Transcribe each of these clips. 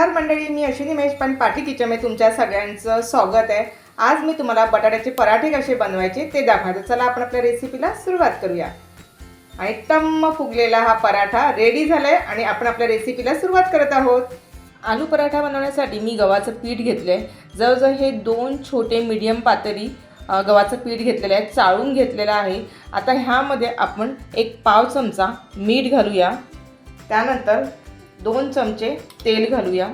नमस्कार मंडळी मी अश्विनी महेश पण पाठी किचनमध्ये तुमच्या सगळ्यांचं स्वागत आहे. आज मी तुम्हाला बटाट्याचे पराठे कसे बनवायचे ते दाखवते. चला आपण आपल्या रेसिपीला सुरुवात करूया. आणि टम्म फुगलेला हा पराठा रेडी झालाय आणि आपण आपल्या रेसिपीला सुरुवात करत आहोत. आलू पराठा बनवण्यासाठी मी गव्हाचं पीठ घेतलं आहे जवळजवळ हे दोन छोटे मीडियम पातळी गव्हाचं पीठ घेतलेलं आहे चाळून घेतलेलं आहे. आता ह्यामध्ये आपण एक पाव चमचा मीठ घालूया. त्यानंतर दोन चमचे तेल घालूया.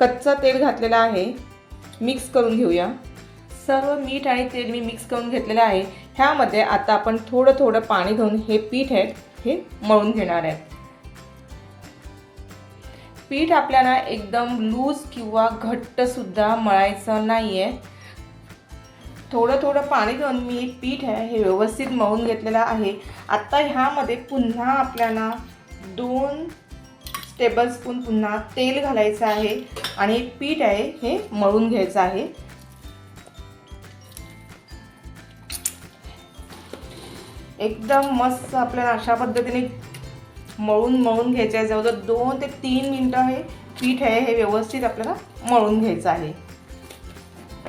कच्चा तेल घातलेला आहे मिक्स करून घेऊया. सर्व मीठ आणि तेल मी मिक्स करून घेतलेलं आहे. ह्यामध्ये आता आपण थोडं थोडं पाणी घेऊन हे पीठ आहे हे मळून घेणार आहे. पीठ आपल्याला एकदम लूज किंवा घट्टसुद्धा मळायचं नाही आहे थोडं थोडं पाणी घेऊन मी पीठ आहे हे व्यवस्थित मळून घेतलेलं आहे. आत्ता ह्यामध्ये पुन्हा आपल्याला दोन टेबलस्पून पुन्हा तेल घालायचं आहे आणि पीठ आहे हे मळून घ्यायचं आहे. एकदम मस्त आपल्याला अशा पद्धतीने मळून मळून घ्यायचं आहे. जवळजवळ दोन ते तीन मिनटं हे पीठ आहे हे व्यवस्थित आपल्याला मळून घ्यायचं आहे.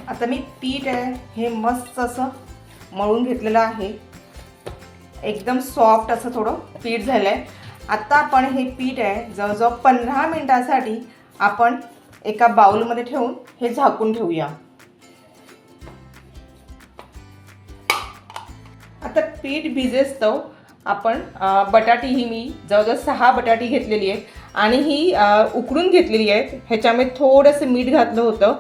आता मी पीठ आहे हे मस्त असं मळून घेतलेलं आहे. एकदम सॉफ्ट असं थोडं पीठ झालं आहे आत्ता आपण हे पीठ आहे जवळजवळ पंधरा मिनटासाठी आपण एका बाउलमध्ये ठेवून हे झाकून ठेवूया. आता पीठ भिजेस्तव आपण बटाटी ही मी जवळजवळ सहा बटाटी घेतलेली आहेत आणि ही उकडून घेतलेली आहेत. ह्याच्यामध्ये थोडंसं मीठ घातलं होतं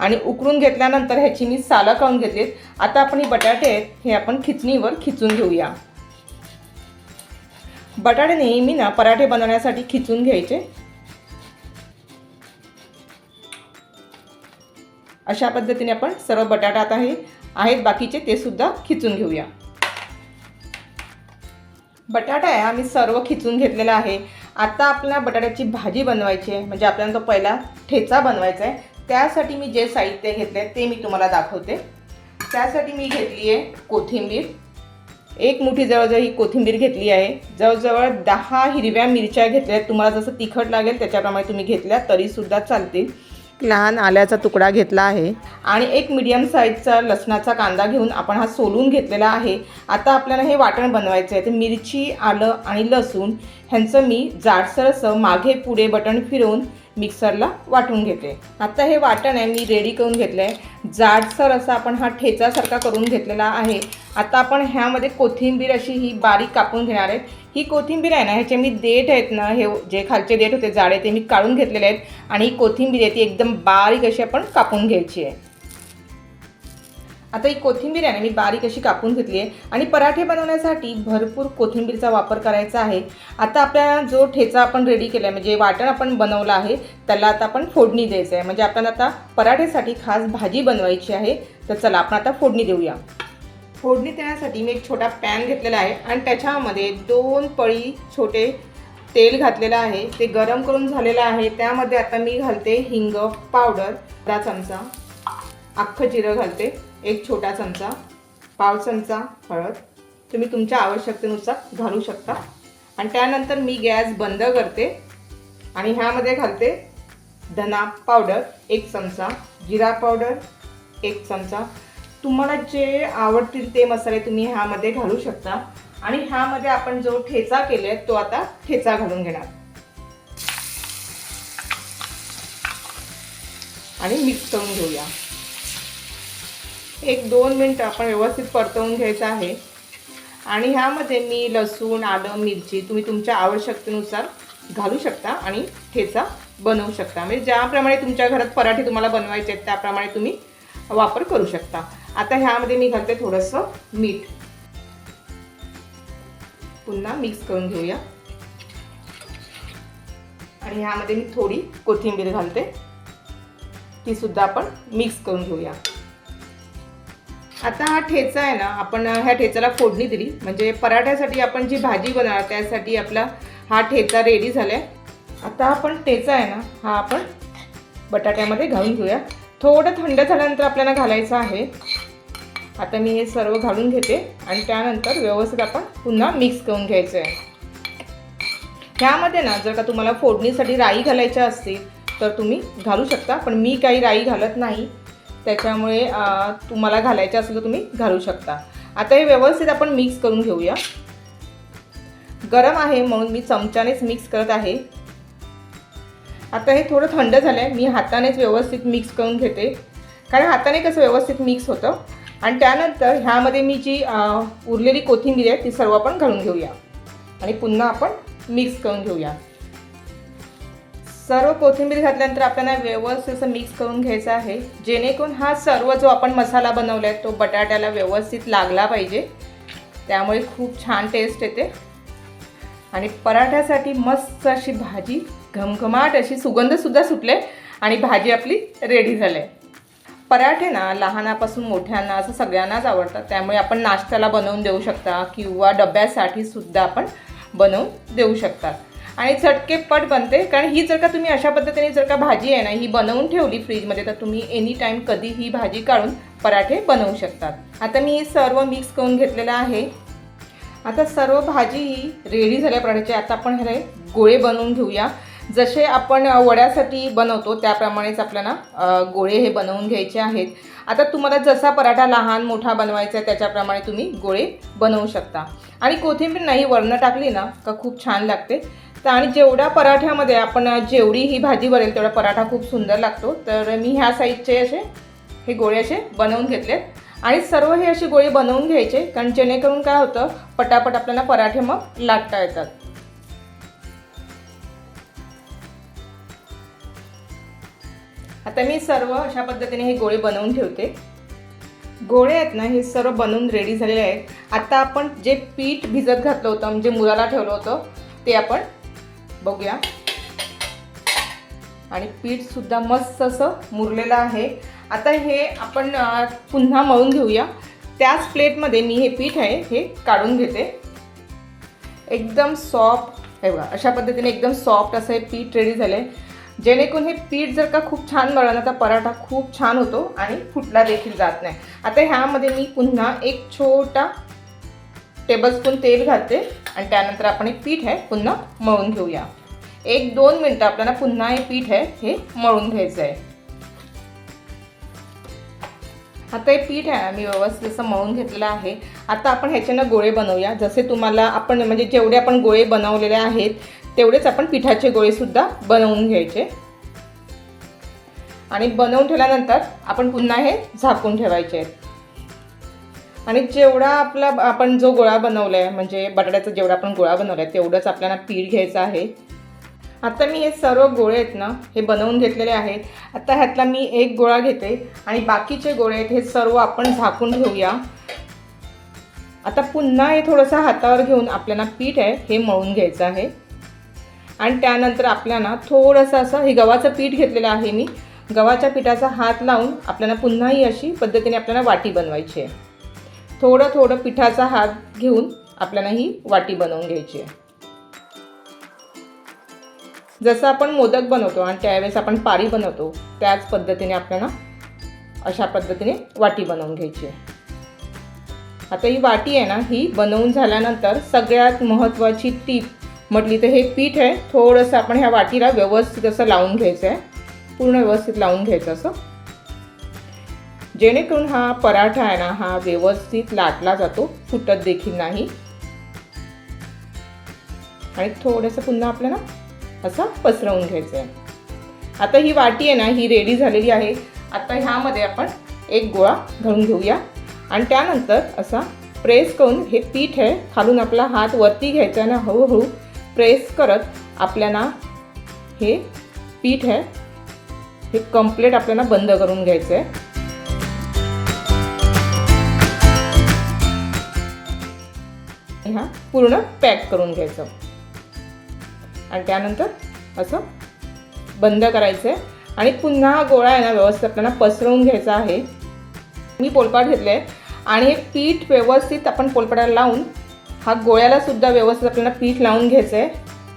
आणि उकडून घेतल्यानंतर ह्याची मी सालं काढून घेतलीत आता आपण ही बटाटे आहेत हे आपण खिचणीवर खिचून घेऊया. बटाटे नेहमी ना पराठे बनवण्यासाठी खिचून घ्यायचे. अशा पद्धतीने आपण सर्व बटाटा आता हे आहेत बाकीचे ते सुद्धा खिचून घेऊया. बटाटा आहे आम्ही सर्व खिचून घेतलेला आहे. आता आपल्याला बटाट्याची भाजी बनवायची आहे म्हणजे आपल्याला तो पहिला ठेचा बनवायचा आहे. त्यासाठी मी जे साहित्य घेतले आहे ते मी तुम्हाला दाखवते. त्यासाठी मी घेतली आहे कोथिंबीर. एक मुठी जवळजवळ ही कोथिंबीर घेतली आहे. जवळजवळ दहा हिरव्या मिरच्या घेतल्या आहेत. तुम्हाला जसं तिखट लागेल त्याच्याप्रमाणे तुम्ही घेतल्या तरीसुद्धा चालतील. लहान आल्याचा तुकडा घेतला आहे. आणि एक मीडियम साईजचा लसणाचा कांदा घेऊन आपण हा सोलून घेतलेला आहे. आता आपल्याला हे वाटण बनवायचं आहे. तर मिरची आलं आणि लसूण ह्यांचं मी जाडसर असं मागे पुढे बटण फिरवून मिक्सरला वाटून घेते. आता हे वाटण आहे मी रेडी करून घेतलं आहे जाडसर असं आपण हा ठेचासारखा करून घेतलेला आहे. आता आपण ह्यामध्ये कोथिंबीर अशी ही बारीक कापून घेणार आहे. ही कोथिंबीर आहे ना ह्याचे मी देठ आहेत ना हे जे खालचे देठ होते जाडे ते मी काढून घेतलेले आहेत. आणि ही कोथिंबीर आहे ती एकदम बारीक अशी आपण कापून घ्यायची आहे. आता ही कोथिंबीर आहे ना मी बारीक अशी कापून घेतली आहे. आणि पराठे बनवण्यासाठी भरपूर कोथिंबीरचा वापर करायचा आहे. आता आपल्याला जो ठेचा आपण रेडी केला आहे म्हणजे वाटण आपण बनवलं आहे त्याला आता आपण फोडणी द्यायचं आहे म्हणजे आपल्याला आता पराठेसाठी खास भाजी बनवायची आहे. तर चला आपण आता फोडणी देऊया. फोडणी देण्यासाठी मी एक छोटा पॅन घेतलेला आहे आणि त्याच्यामध्ये दोन पळी छोटे तेल घातलेलं आहे. ते गरम करून झालेलं आहे. त्यामध्ये आता मी घालते हिंग पावडर अर्धा चमचा. अख्खं जिरं घालते. एक छोटा चमचा पाव चमचा हळद. तुम्ही तुमच्या आवश्यकतेनुसार घालू शकता. आणि त्यानंतर मी गॅस बंद करते. आणि ह्यामध्ये घालते धना पावडर एक चमचा. जिरा पावडर एक चमचा. तुम्हाला जे आवडतील ते मसाले तुम्ही ह्यामध्ये घालू शकता. आणि ह्यामध्ये आपण जो ठेचा केले तो आता ठेचा घालून घेणार. आणि मिक्स करून घेऊया. एक दोन मिनटं आपण व्यवस्थित परतवून घ्यायचं आहे. आणि ह्यामध्ये मी लसूण आलं मिरची तुम्ही तुमच्या आवश्यकतेनुसार घालू शकता आणि ठेचा बनवू शकता. म्हणजे ज्याप्रमाणे तुमच्या घरात पराठे तुम्हाला बनवायचे आहेत त्याप्रमाणे तुम्ही वापर करू शकता. आता ह्यामध्ये मी घालते थोडंसं मीठ. पुन्हा मिक्स करून घेऊया. आणि ह्यामध्ये मी थोडी कोथिंबीर घालते. ती सुद्धा आपण मिक्स करून घेऊया. आता हा ठेचा आहे ना आपण ह्या ठेचाला फोडणी दिली. म्हणजे पराठ्यासाठी आपण जी भाजी बनवणार त्यासाठी आपला हा ठेचा रेडी झाला आहे आता आपण ठेचा आहे ना हा आपण बटाट्यामध्ये घालून घेऊया. थोडं थंड झाल्यानंतर आपल्याला घालायचं आहे. आता मी हे सर्व घालून घेते आणि त्यानंतर व्यवस्थित आपण पुन्हा मिक्स करून घ्यायचं आहे. ह्यामध्ये ना जर का तुम्हाला फोडणीसाठी राई घालायच्या असतील तर तुम्ही घालू शकता पण मी काही राई घालत नाही. त्याच्यामुळे तुम्हाला घालायचं असलं तुम्ही घालू शकता. आता हे व्यवस्थित आपण मिक्स करून घेऊया. गरम आहे म्हणून मी चमच्यानेच मिक्स करत आहे. आता हे थोडं थंड झालं आहे मी हातानेच व्यवस्थित मिक्स करून घेते. कारण हाताने कसं व्यवस्थित मिक्स होतं? आणि त्यानंतर ह्यामध्ये मी जी उरलेली कोथिंबीर आहे ती सर्व आपण घालून घेऊया. आणि पुन्हा आपण मिक्स करून घेऊया. सर्व कोथिंबीर घातल्यानंतर आपल्याला व्यवस्थित असं मिक्स करून घ्यायचं आहे. जेणेकरून हा सर्व जो आपण मसाला बनवला आहे तो बटाट्याला व्यवस्थित लागला पाहिजे. त्यामुळे खूप छान टेस्ट येते. आणि पराठ्यासाठी मस्त अशी भाजी घमघमाट अशी सुगंधसुद्धा सुटले आणि भाजी आपली रेडी झाली आहे पराठे ना लहानापासून मोठ्यांना असं सगळ्यांनाच आवडतात. त्यामुळे आपण नाश्त्याला बनवून देऊ शकता किंवा डब्यासाठी सुद्धा आपण बनवून देऊ शकतात आणि चटकेपट बनते. कारण ही जर का तुम्ही अशा पद्धतीने जर का भाजी आहे ना ही बनवून ठेवली फ्रीजमध्ये तर तुम्ही एनी टाईम कधी ही भाजी काढून पराठे बनवू शकतात. आता मी सर्व मिक्स करून घेतलेलं आहे. आता सर्व भाजी ही रेडी झाल्या आता आपण हे गोळे बनवून घेऊया. जसे आपण वड्यासाठी बनवतो त्याप्रमाणेच आपल्याला गोळे हे बनवून घ्यायचे आहेत. आता तुम्हाला जसा पराठा लहान मोठा बनवायचा आहे त्याच्याप्रमाणे तुम्ही गोळे बनवू शकता. आणि कोथिंबीर नाही वरनं टाकली ना का खूप छान लागते. तर आणि जेवढ्या पराठ्यामध्ये आपण जेवढी ही भाजी भरेल तेवढा पराठा खूप सुंदर लागतो. तर मी ह्या साईजचे असे हे गोळे असे बनवून घेतलेत. आणि सर्व हे अशी गोळे बनवून घ्यायचे कारण जेणेकरून काय होतं पटापट आपल्याला पराठे मग लाटता येतात. आता मी सर्व अशा पद्धतीने हे गोळे बनवून ठेवते. गोळे आहेत ना हे सर्व बनवून रेडी झालेले आहेत. आता आपण जे पीठ भिजत घातलं होतं म्हणजे मुलाला ठेवलं होतं ते आपण बघूया. आणि पीठसुद्धा मस्त असं मुरलेलं आहे. आता हे आपण पुन्हा मळून घेऊया. त्याच प्लेटमध्ये मी हे पीठ आहे हे काढून घेते. एकदम सॉफ्ट हे बघा अशा पद्धतीने एकदम सॉफ्ट असं हे पीठ रेडी झालं आहे जेणेकरून हे पीठ जर का खूप छान मळलं ना तर पराठा खूप छान होतो आणि फुटला देखील जात नाही. आता ह्यामध्ये मी पुन्हा एक छोटा टेबलस्पून तेल घालते. आणि त्यानंतर आपण हे पीठ आहे पुन्हा मळून घेऊया. एक दोन मिनटं आपल्याला पुन्हा हे पीठ आहे हे मळून घ्यायचं आहे आता हे पीठ आहे आम्ही व्यवस्थित असं मळून घेतलेलं आहे. आता आपण ह्याच्यानं गोळे बनवूया. जसे तुम्हाला आपण म्हणजे जेवढे आपण गोळे बनवलेले आहेत तेवढेच आपण पिठाचे गोळेसुद्धा बनवून घ्यायचे. आणि बनवून ठेवल्यानंतर आपण पुन्हा हे झाकून ठेवायचे. आहेत आणि जेवढा आपला आपण जो गोळा बनवला आहे म्हणजे बटाट्याचा जेवढा आपण गोळा बनवला आहे तेवढंच आपल्याला पीठ घ्यायचं आहे. आता मी हे सर्व गोळे आहेत ना हे बनवून घेतलेले आहेत. आता ह्यातला मी एक गोळा घेते आणि बाकीचे गोळे आहेत हे सर्व आपण झाकून घेऊया. आता पुन्हा हे थोडंसं हातावर घेऊन आपल्याला पीठ आहे हे मळून घ्यायचं आहे. आणि त्यानंतर आपल्याला थोडंसं असं हे गव्हाचं पीठ घेतलेलं आहे मी. गव्हाच्या पिठाचा हात लावून आपल्याला पुन्हा ही अशी पद्धतीने आपल्याला वाटी बनवायची आहे. थोडं थोडं पिठाचा हात घेऊन आपल्याला ही वाटी बनवून घ्यायची आहे. जसं आपण मोदक बनवतो आणि त्यावेळेस आपण पारी बनवतो त्याच पद्धतीने आपल्याला अशा पद्धतीने वाटी बनवून घ्यायची आहे. आता ही वाटी आहे ना ही बनवून झाल्यानंतर सगळ्यात महत्त्वाची टीप म्हटली तर हे पीठ आहे. थोडंसं आपण ह्या वाटीला व्यवस्थित असं लावून घ्यायचं आहे. पूर्ण व्यवस्थित लावून घ्यायचं असं. जेणेकरून हा पराठा आहे ना हा व्यवस्थित लाटला जातो फुटत देखील नाही. आणि थोडंसं पुन्हा आपल्याला असं पसरवून घ्यायचं आहे आता ही वाटी आहे ना ही रेडी झालेली आहे. आता ह्यामध्ये आपण एक गोळा घालून घेऊया. आणि त्यानंतर असा प्रेस करून हे पीठ आहे खालून आपला हात वरती घ्यायचा आणि हळूहळू प्रेस करत आपल्याला हे पीठ आहे हे कंप्लीट आपल्याला बंद करून घ्यायचं आहे ह्या पूर्ण पॅक करून घ्यायचं. आणि त्यानंतर असं बंद करायचं आहे. आणि पुन्हा हा गोळा आहे ना व्यवस्थित आपल्याला पसरवून घ्यायचा आहे. मी पोलपाट घेतले आहे आणि हे पीठ व्यवस्थित आपण पोलपाटाला लावून हा गोळ्यालासुद्धा व्यवस्थित आपल्याला पीठ लावून घ्यायचं आहे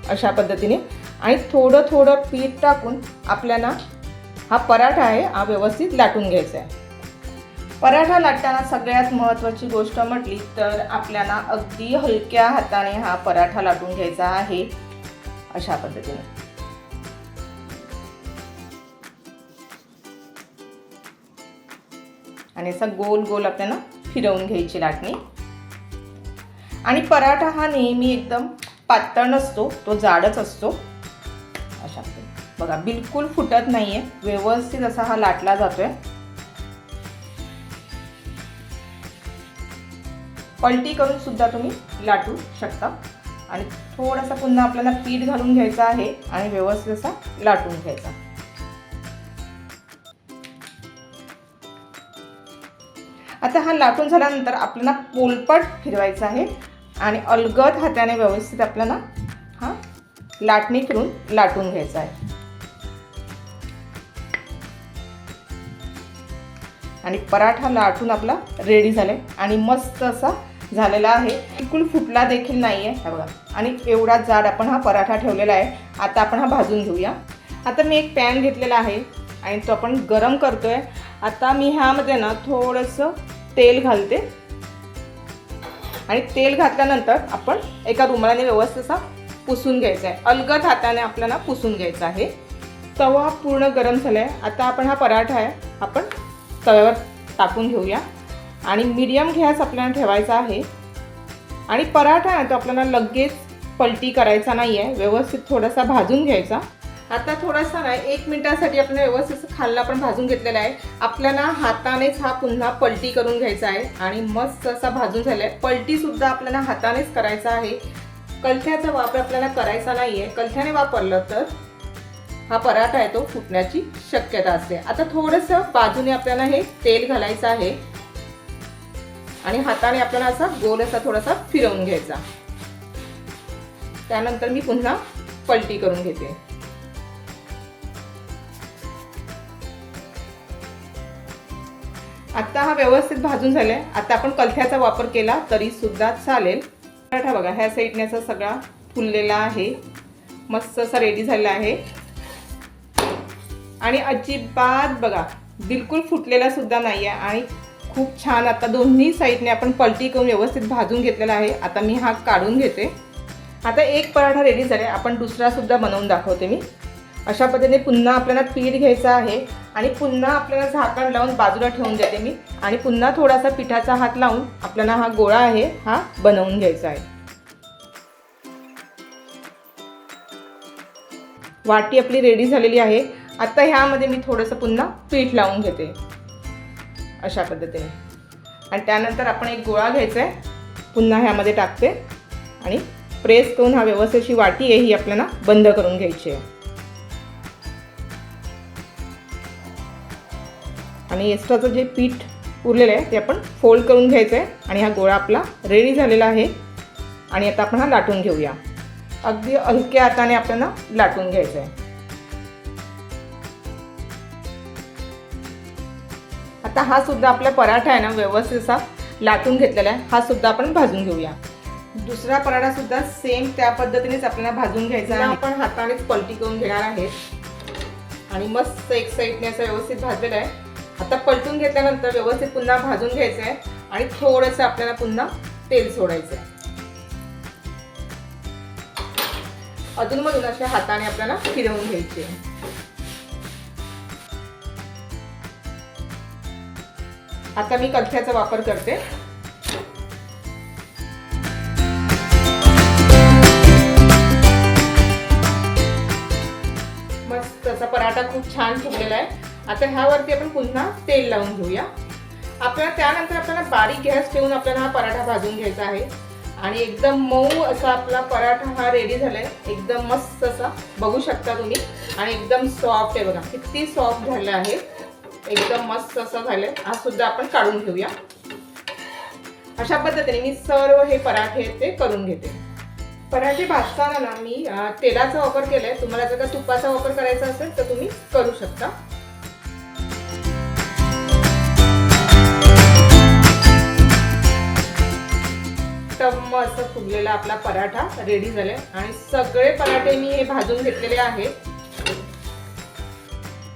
अशा पद्धतीने. आणि थोडं थोडं पीठ टाकून आपल्याला हा पराठा आहे हा व्यवस्थित लाटून घ्यायचा आहे. पराठा लाटताना सगळ्यात महत्त्वाची गोष्ट म्हटली तर आपल्याला अगदी हलक्या हाताने हा पराठा लाटून घ्यायचा आहे अशा पद्धतीने. आणि असा गोल गोल आपल्याला फिरवून घ्यायची लाटणी. आणि पराठा हा नेहमी एकदम पातळ नसतो तो जाडच असतो. अशा बघा बिलकुल फुटत नाहीये. व्यवस्थित असा हा लाटला जातोय. पलटी करून सुद्धा तुम्ही लाटू शकता. आणि थोडासा पुन्हा आपल्याला पीठ घालून घ्यायचं आहे आणि व्यवस्थित असा लाटून घ्यायचा. आता हा लाटून झाल्यानंतर आपल्याला पोलपट फिरवायचा आहे आणि अलगद हाताने व्यवस्थित आपल्याला हा लाटणी फिरून लाटून घ्यायचा आहे. आणि पराठा लाटून आपला रेडी झालाय. आणि मस्त असा झालेला आहे. बिलकुल फुटला देखील नाही आहे हा बघा. आणि एवढा जाड आपण हा पराठा ठेवलेला आहे. आता आपण हा भाजून घेऊया. आता मी एक पॅन घेतलेला आहे आणि तो आपण गरम करतो आहे आता मी ह्यामध्ये ना थोडंसं तेल घालते. आणि तेल घातल्यानंतर आपण एका रुमालाने व्यवस्थित असा पुसून घ्यायचा आहे. अलगद हाताने आपल्याला पुसून घ्यायचा आहे. तवा पूर्ण गरम झाला आहे आता आपण हा पराठा आहे आपण तव्यावर टाकून घेऊया. आणि मीडियम गॅस आपल्याला ठेवायचा आहे. आणि पराठा आहे तो आपल्याला लगेच पलटी करायचा नाही आहे व्यवस्थित थोडासा भाजून घ्यायचा. आता थोडासा ना एक मिनिटासाठी आपण व्यवस्थित खाल्ला पण भाजून घेतलेला आहे. आपल्याला हातानेच हा पुन्हा पलटी करून घ्यायचा आहे. आणि मस्त असा भाजून झाला आहे पलटीसुद्धा आपल्याला हातानेच करायचा आहे. कलथ्याचा वापर आपल्याला करायचा नाही आहे कलथ्याने वापरलं तर हा पराठा आहे तो फुटण्याची शक्यता असते. आता थोडंसं बाजूने आपल्याला हे तेल घालायचं आहे. आणि हाताने आपल्याला असा गोल असा थोडासा फिरवून घ्यायचा. त्यानंतर मी पुन्हा पलटी करून घेते. आता हा व्यवस्थित भाजून झालाय. आता आपण कलथ्याचा वापर केला तरी सुद्धा चालेल. पराठा बघा ह्या साईडने असा सगळा फुललेला आहे. मस्त असा रेडी झालेला आहे. आणि अजिबात बघा बिलकुल फुटलेला सुद्धा नाही आहे आणि खूप छान. आता दोन्ही साईडने आपण पलटी करून व्यवस्थित भाजून घेतलेला आहे. आता मी हा काढून घेते. आता एक पराठा रेडी झाला आहे आपण दुसरासुद्धा बनवून दाखवते मी. अशा पद्धतीने पुन्हा आपल्याला पीठ घ्यायचं आहे आणि पुन्हा आपल्याला झाकण लावून बाजूला ठेवून देते मी. आणि पुन्हा थोडासा पिठाचा हात लावून आपल्याला हा गोळा आहे हा बनवून घ्यायचा आहे. वाटी आपली रेडी झालेली आहे. आता ह्यामध्ये मी थोडंसं पुन्हा पीठ लावून घेते. अशा पद्धतीने. आणि त्यानंतर आपण एक गोळा घ्यायचा आहे. पुन्हा ह्यामध्ये टाकते. आणि प्रेस करून हा व्यवस्थेची वाटी आहे ही आपल्याला बंद करून घ्यायची आहे. आणि एक्स्ट्राचं जे पीठ उरलेलं आहे ते आपण फोल्ड करून घ्यायचं आहे. आणि हा गोळा आपला रेडी झालेला आहे. आणि आता आपण हा लाटून घेऊया. अगदी हलक्या हाताने आपल्याला लाटून घ्यायचं आहे. आता हा सुद्धा आपला पराठा आहे ना व्यवस्थित असा लाटून घेतलेला आहे. हा सुद्धा आपण भाजून घेऊया. दुसरा पराठा सुद्धा सेम त्या पद्धतीनेच आपल्याला भाजून घ्यायचा आहे. आपण हातानेच पलटी करून घेणार आहेत. आणि मस्त एक साईडने असं व्यवस्थित भाजलेलं आहे. आता पलटून घेतल्यानंतर व्यवस्थित पुन्हा भाजून घ्यायचं आहे. आणि थोडंसं आपल्याला पुन्हा तेल सोडायचं आहे. अधूनमधून अशा हाताने आपल्याला फिरवून घ्यायचे आता मी कलथ्याचा वापर करते. मस्त असा पराठा खूप छान फुगलेला आहे. आता ह्यावरती आपण पुन्हा तेल लावून घेऊया. आपल्याला त्यानंतर आपल्याला बारीक गॅस ठेवून आपल्याला हा पराठा भाजून घ्यायचा आहे. आणि एकदम मऊ असा आपला पराठा हा रेडी झालाय. एकदम मस्त असा बघू शकता तुम्ही. आणि एकदम सॉफ्ट आहे बघा. किती सॉफ्ट झालं आहे. एकदम मस्त असं झालंय. हा सुद्धा आपण काढून घेऊया. अशा पद्धतीने मी सर्व हे पराठे ते करून घेते. पराठे भाजताना ना मी तेलाचा वापर केलाय. तुम्हाला जर का तुपाचा वापर करायचा असेल तर तुम्ही करू शकता. टम्म असं फुगलेला आपला पराठा रेडी झालाय. आणि सगळे पराठे मी हे भाजून घेतलेले आहेत.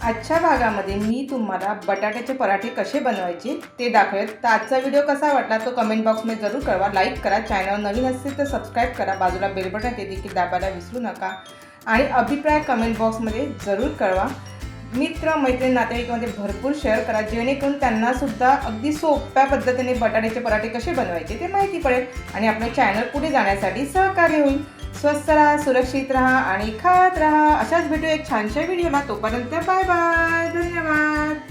आजच्या भागामध्ये मी तुम्हाला बटाट्याचे पराठे कसे बनवायचे ते दाखवेल. तर आजचा व्हिडिओ कसा वाटला तो कमेंट बॉक्समध्ये जरूर कळवा. लाईक करा. चॅनल नवीन असेल तर सबस्क्राईब करा. बाजूला बेल बटन ते देखील दाबायला विसरू नका. आणि अभिप्राय कमेंट बॉक्समध्ये जरूर कळवा. मित्र मैत्रीण नातेवाईकामध्ये भरपूर शेअर करा. जेणेकरून त्यांनासुद्धा अगदी सोप्या पद्धतीने बटाट्याचे पराठे कसे बनवायचे ते माहिती पडेल. आणि आपलं चॅनल पुढे जाण्यासाठी सहकार्य होईल. स्वस्त राहा सुरक्षित राहा आणि खात राहा. अशाच भेटू एक छानशा व्हिडिओला तोपर्यंत बाय बाय. धन्यवाद.